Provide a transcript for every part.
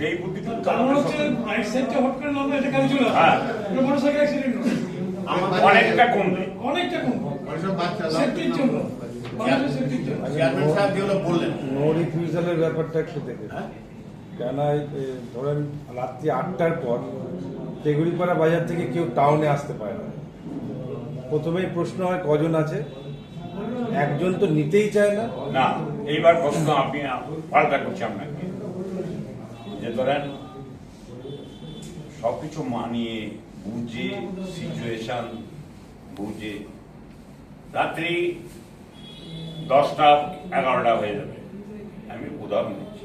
এই বুদ্ধি কিন্তু হ্যাঁ। আসে মোটরসাইকেল অ্যাক্সিডেন্ট অনেকটা কমবে। অনেকটা কম ওইসব বাচ্চা দাও। সেফটির জন্য। মানুষের সেফটির জন্য। চেয়ারম্যান সাহেব যেগুলো বললেন। নো রিফিউজালের ব্যাপারটা একটু দেখে হ্যাঁ? কেন এই, ধরেন রাত্রি আটটার পর তেগুড়িপাড়া বাজার থেকে কেউ টাউনে আসতে পারে না। প্রথমেই প্রশ্ন হয় কজন আছে? একজন তো নিতেই চায় না। না। এইবার প্রশ্ন আমি পাল্টা করছি আপনাকে। যে ধরেন সবকিছু মানিয়ে বুঝে সিচুয়েশন বুঝে রাত্রি দশটা এগারোটা হয়ে যাবে। আমি উদাহরণ দিচ্ছি।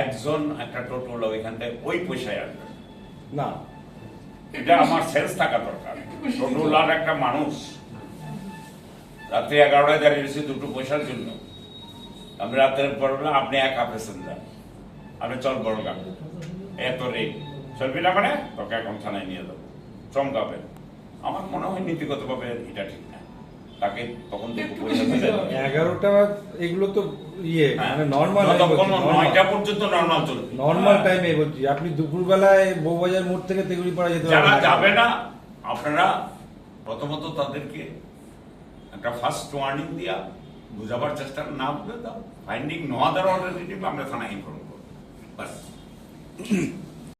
একজন একটা টোটোল ওইখানটায় ওই পয়সায় আসবে। না। এটা আমার সেন্স থাকা দরকার। টোটোলার একটা মানুষ রাত্রি এগারোটায় দাঁড়িয়ে রয়েছে দুটো পয়সার জন্য। আমি রাতের পড়লে আপনি এক একা প্যাসেঞ্জার আপনি চল বড় গান এত রেট। চলবি না মানে? তোকে এখন থানায় নিয়ে যাব। চমকাবেন আমার মনে হয় নীতিগতভাবে এটা ঠিক না। তাকে তখন এগারোটা এগুলো তো ইয়ে হ্যাঁ। মানে নর্মাল নয়টা পর্যন্ত নর্মাল চলবে। নর্মাল টাইমে বলছি আপনি দুপুরবেলায় বউবাজার মোড় থেকে তেগুড়িপাড়া যেতে যারা যাবে না আপনারা প্রথমত তাদেরকে একটা ফার্স্ট ওয়ার্নিং দিয়া বুঝাবার চেষ্টা না বুঝে দাও। ফাইন্ডিং নো আদার অল্টারনেটিভ আমরা থানায় ইনফর্ম করব। বাস।